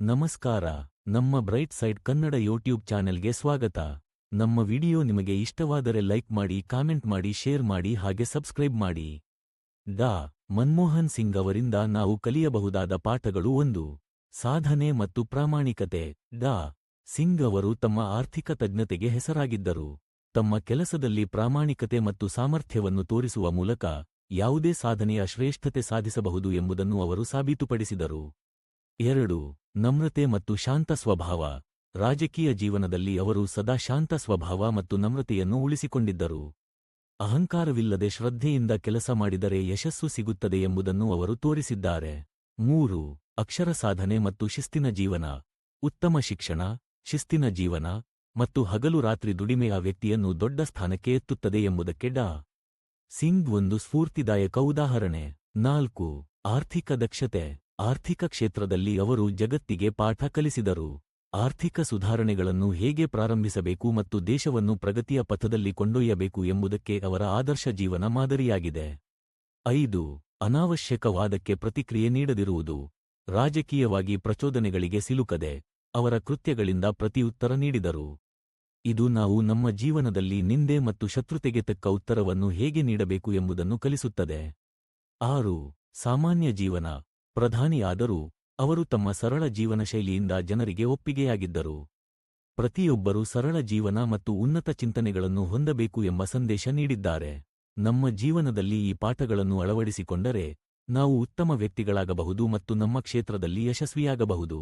ನಮಸ್ಕಾರ, ನಮ್ಮ bright side Kannada YouTube ಚಾನೆಲ್ಗೆ ಸ್ವಾಗತ. ನಮ್ಮ ವಿಡಿಯೋ ನಿಮಗೆ ಇಷ್ಟವಾದರೆ ಲೈಕ್ ಮಾಡಿ, ಕಾಮೆಂಟ್ ಮಾಡಿ, ಶೇರ್ ಮಾಡಿ ಹಾಗೆ ಸಬ್ಸ್ಕ್ರೈಬ್ ಮಾಡಿ. ಡಾ. ಮನ್ಮೋಹನ್ ಸಿಂಗ್ ಅವರಿಂದ ನಾವು ಕಲಿಯಬಹುದಾದ ಪಾಠಗಳು ಒಂದು, ಸಾಧನೆ ಮತ್ತು ಪ್ರಾಮಾಣಿಕತೆ. ಡಾ. ಸಿಂಗ್ ಅವರು ತಮ್ಮ ಆರ್ಥಿಕ ತಜ್ಞತೆಗೆ ಹೆಸರಾಗಿದ್ದರು. ತಮ್ಮ ಕೆಲಸದಲ್ಲಿ ಪ್ರಾಮಾಣಿಕತೆ ಮತ್ತು ಸಾಮರ್ಥ್ಯವನ್ನು ತೋರಿಸುವ ಮೂಲಕ ಯಾವುದೇ ಸಾಧನೆಯ ಶ್ರೇಷ್ಠತೆ ಸಾಧಿಸಬಹುದು ಎಂಬುದನ್ನು ಅವರು ಸಾಬೀತುಪಡಿಸಿದರು. ಎರಡು, ನಮ್ರತೆ ಮತ್ತು ಶಾಂತ ಸ್ವಭಾವ. ರಾಜಕೀಯ ಜೀವನದಲ್ಲಿ ಅವರು ಸದಾ ಶಾಂತ ಸ್ವಭಾವ ಮತ್ತು ನಮ್ರತೆಯನ್ನು ಉಳಿಸಿಕೊಂಡಿದ್ದರು. ಅಹಂಕಾರವಿಲ್ಲದೆ ಶ್ರದ್ಧೆಯಿಂದ ಕೆಲಸ ಮಾಡಿದರೆ ಯಶಸ್ಸು ಸಿಗುತ್ತದೆ ಎಂಬುದನ್ನು ಅವರು ತೋರಿಸಿದ್ದಾರೆ. ಮೂರು, ಅಕ್ಷರ ಸಾಧನೆ ಮತ್ತು ಶಿಸ್ತಿನ ಜೀವನ. ಉತ್ತಮ ಶಿಕ್ಷಣ, ಶಿಸ್ತಿನ ಜೀವನ ಮತ್ತು ಹಗಲು ರಾತ್ರಿ ದುಡಿಮೆಯ ವ್ಯಕ್ತಿಯನ್ನು ದೊಡ್ಡ ಸ್ಥಾನಕ್ಕೆ ಎತ್ತುತ್ತದೆ ಎಂಬುದಕ್ಕೆ ಡಾ. ಸಿಂಗ್ ಒಂದು ಸ್ಫೂರ್ತಿದಾಯಕ ಉದಾಹರಣೆ. ನಾಲ್ಕು, ಆರ್ಥಿಕ ದಕ್ಷತೆ. ಆರ್ಥಿಕ ಕ್ಷೇತ್ರದಲ್ಲಿ ಅವರು ಜಗತ್ತಿಗೆ ಪಾಠ ಕಲಿಸಿದರು. ಆರ್ಥಿಕ ಸುಧಾರಣೆಗಳನ್ನು ಹೇಗೆ ಪ್ರಾರಂಭಿಸಬೇಕು ಮತ್ತು ದೇಶವನ್ನು ಪ್ರಗತಿಯ ಪಥದಲ್ಲಿ ಕೊಂಡೊಯ್ಯಬೇಕು ಎಂಬುದಕ್ಕೆ ಅವರ ಆದರ್ಶ ಜೀವನ ಮಾದರಿಯಾಗಿದೆ. ಐದು, ಅನಾವಶ್ಯಕವಾದಕ್ಕೆ ಪ್ರತಿಕ್ರಿಯೆ ನೀಡದಿರುವುದು. ರಾಜಕೀಯವಾಗಿ ಪ್ರಚೋದನೆಗಳಿಗೆ ಸಿಲುಕದೆ ಅವರ ಕೃತ್ಯಗಳಿಂದ ಪ್ರತಿಯುತ್ತರ ನೀಡಿದರು. ಇದು ನಾವು ನಮ್ಮ ಜೀವನದಲ್ಲಿ ನಿಂದೆ ಮತ್ತು ಶತ್ರುತೆಗೆ ತಕ್ಕ ಉತ್ತರವನ್ನು ಹೇಗೆ ನೀಡಬೇಕು ಎಂಬುದನ್ನು ಕಲಿಸುತ್ತದೆ. ಆರು, ಸಾಮಾನ್ಯ ಜೀವನ. ಪ್ರಧಾನಿಯಾದರೂ ಅವರು ತಮ್ಮ ಸರಳ ಜೀವನ ಶೈಲಿಯಿಂದ ಜನರಿಗೆ ಒಪ್ಪಿಗೆಯಾಗಿದ್ದರು. ಪ್ರತಿಯೊಬ್ಬರೂ ಸರಳ ಜೀವನ ಮತ್ತು ಉನ್ನತ ಚಿಂತನೆಗಳನ್ನು ಹೊಂದಬೇಕು ಎಂಬ ಸಂದೇಶ ನೀಡಿದ್ದಾರೆ. ನಮ್ಮ ಜೀವನದಲ್ಲಿ ಈ ಪಾಠಗಳನ್ನು ಅಳವಡಿಸಿಕೊಂಡರೆ ನಾವು ಉತ್ತಮ ವ್ಯಕ್ತಿಗಳಾಗಬಹುದು ಮತ್ತು ನಮ್ಮ ಕ್ಷೇತ್ರದಲ್ಲಿ ಯಶಸ್ವಿಯಾಗಬಹುದು.